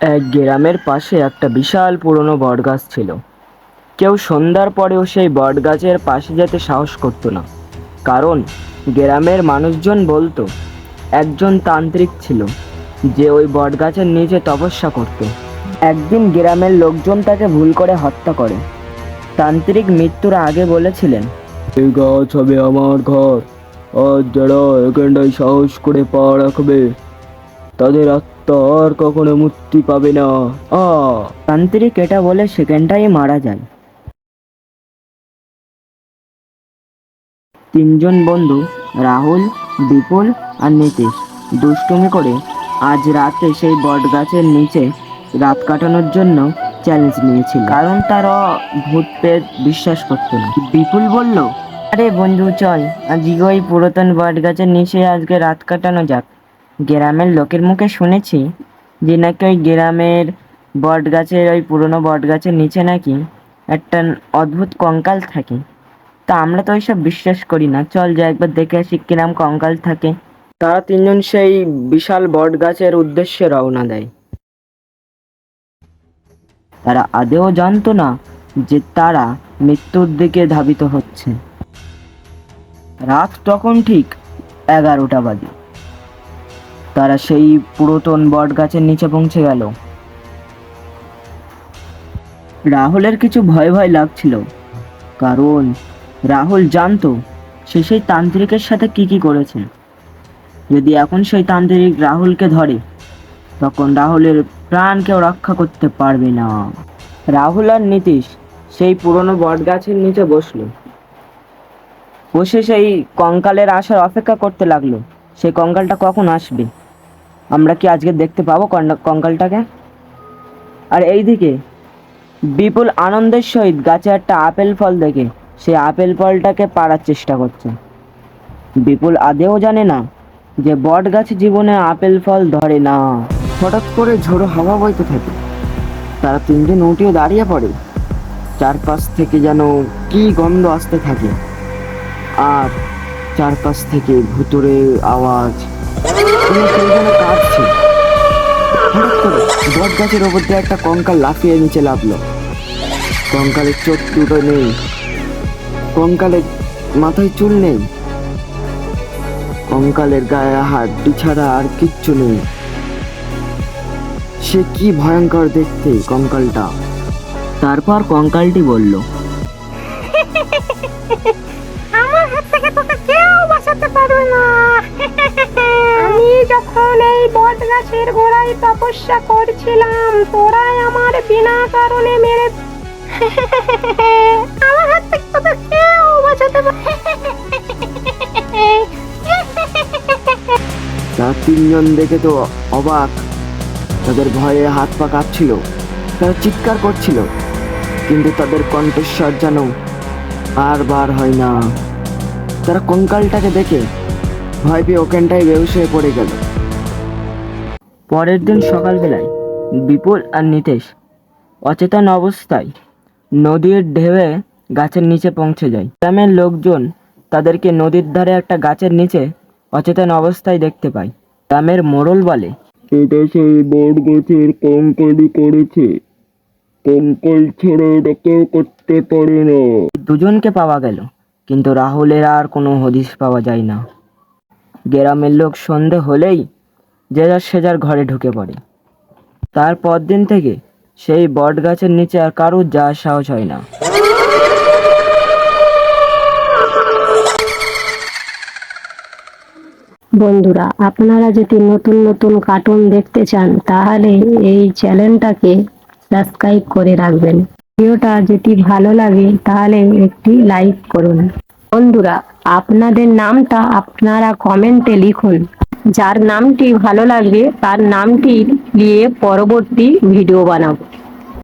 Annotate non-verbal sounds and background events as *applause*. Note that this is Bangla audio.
এক গ্রামের পাশে একটা বিশাল পুরনো বটগাছ ছিল। কেউ সন্ধ্যার পরেও সেই বটগাছের পাশে যেতে সাহস করতো না। কারণ গ্রামের মানুষজন বলতো, একজন তান্ত্রিক ছিল, যে ওই বটগাছের নিচে তপস্যা করত। একদিন গ্রামের লোকজন তাকে ভুল করে হত্যা করে। তান্ত্রিক মৃত্যুর আগে বলেছিলেন, এই গাছ হবে আমার ঘর। আর যারা এখানটায় সাহস করে পা রাখবে তাদের আত্মা আর কখনো মুক্তি পাবে না। আ। তান্ত্রিক এটা বলে সেখানটাই মারা যায়। তিনজন বন্ধু রাহুল বিপুল আর নীতিশ দুষ্টুমি করে আজ রাতে সেই বট গাছের নিচে রাত কাটানোর জন্য চ্যালেঞ্জ নিয়েছিল। কারণ তারা ভূত প্রেত বিশ্বাস করতো না। বিপুল বলল আরে বন্ধু চল আজকে ওই পুরাতন বট গাছের নিচে আজকে রাত কাটানো যাক। গ্রামের লোকের মুখে শুনেছি যে নাকি ওই গ্রামের বট গাছের ওই পুরনো বট গাছের নিচে নাকি একটা অদ্ভুত কঙ্কাল থাকে। তা আমরা তো ওইসব বিশ্বাস করি না। চল যে একবার দেখে আসি কিরাম কঙ্কাল থাকে। তারা তিনজন সেই বিশাল বট গাছের উদ্দেশ্যে রওনা দেয়। তারা আদেও জানতো না যে তারা মৃত্যুর দিকে ধাবিত হচ্ছে। রাত তখন ঠিক এগারোটা বাজে। তারা সেই পুরাতন বট গাছের নিচে পৌঁছে গেল। রাহুলের কিছু ভয় ভয় লাগছিল, কারণ রাহুল জানতো সে সেই তান্ত্রিকের সাথে কি কি করেছে। যদি এখন সেই তান্ত্রিক রাহুলকে ধরে, তখন রাহুলের প্রাণ কেউ রক্ষা করতে পারবে না। রাহুল আর নীতিশ সেই পুরনো বট গাছের নিচে বসল। বসে সেই কঙ্কালের আসার অপেক্ষা করতে লাগল সেই কঙ্কালটা কখন আসবে? আমরা কি আজকে দেখতে পাবো কঙ্কালটাকে? আর এইদিকে, বিপুল আনন্দের সহিত গাছে একটা আপেল ফল দেখে সেই আপেল ফলটাকে পাড়ার চেষ্টা করছে। বিপুল আদেও জানে না যে বট গাছে জীবনে আপেল ফল ধরে না। হঠাৎ করে ঝোড়ো হাওয়া বইতে থাকে। তারা তিনজন উঠিয়ে দাঁড়িয়ে পড়ে। চারপাশ থেকে যেন কি গন্ধ আসতে থাকে। আর চারপাশ থেকে ভুতুরে আওয়াজ। যেন কাঁদছে। হঠাৎ করে বট গাছের ওপর দিয়ে একটা কঙ্কাল লাফিয়ে নিচে লাফলো। কঙ্কালের চোখ দুটো নেই। কঙ্কালের মাথায় চুল নেই। কঙ্কালের গায়ে হাড্ডি ছাড়া আর কিচ্ছু নেই। সে কি ভয়ঙ্কর দেখতে কঙ্কালটা। তারপর কঙ্কালটি বলল *laughs* আমার হাত থেকে তোকে কেউ বাঁচাতে পারবে না। আমি যখন এই বট গাছের গোড়ায় তপস্যা করছিলাম, তোরাই আমার বিনা কারণে মেরে *laughs* আমার হাত থেকে তোকে কেউ বাঁচাতে *laughs* তার তিনজন দেখে তো অবাক। তাদের ভয়ে হাত পা কাঁপছিল, তারা চিৎকার করছিল, কিন্তু তাদের কণ্ঠস্বর যেন আর বার হয় না। তারা কঙ্কালটাকে দেখে ভয় পেয়ে ওখানটায় বেউস হয়ে পড়ে গেল। পরের দিন সকালবেলায় বিপুল আর নিতেশ অচেতন অবস্থায় নদীর ঢেউয়ে গাছের নিচে পৌঁছে যায়। গ্রামের লোকজন তাদেরকে নদীর ধারে একটা গাছের নিচে অচেতন অবস্থায় দেখতে পায়। গ্রামের মোড়ল বলে এটা সেই বট গাছের কঙ্কালি করেছে। কঙ্কাল ছাড়া এটা কেউ করতে পারে না। দুজনকে পাওয়া গেল কিন্তু রাহুলের আর কোনো হদিশ পাওয়া যায় না। গ্রামের লোক সন্ধে হলেই যে যার সে যার ঘরে ঢুকে পড়ে। তারপর দিন থেকে সেই বট গাছের নিচে আর কারুর যাওয়ার সাহস হয় না। বন্ধুরা, আপনারা যদি নতুন নতুন কার্টুন দেখতে চান, তাহলে এই চ্যানেলটাকে সাবস্ক্রাইব করে রাখবেন। ভিডিওটা যদি ভালো লাগে, তাহলে একটি লাইক করুন। বন্ধুরা আপনাদের নামটা আপনারা কমেন্টে লিখুন। যার নামটি ভালো লাগবে, তার নামটি নিয়ে পরবর্তী ভিডিও বানাবো।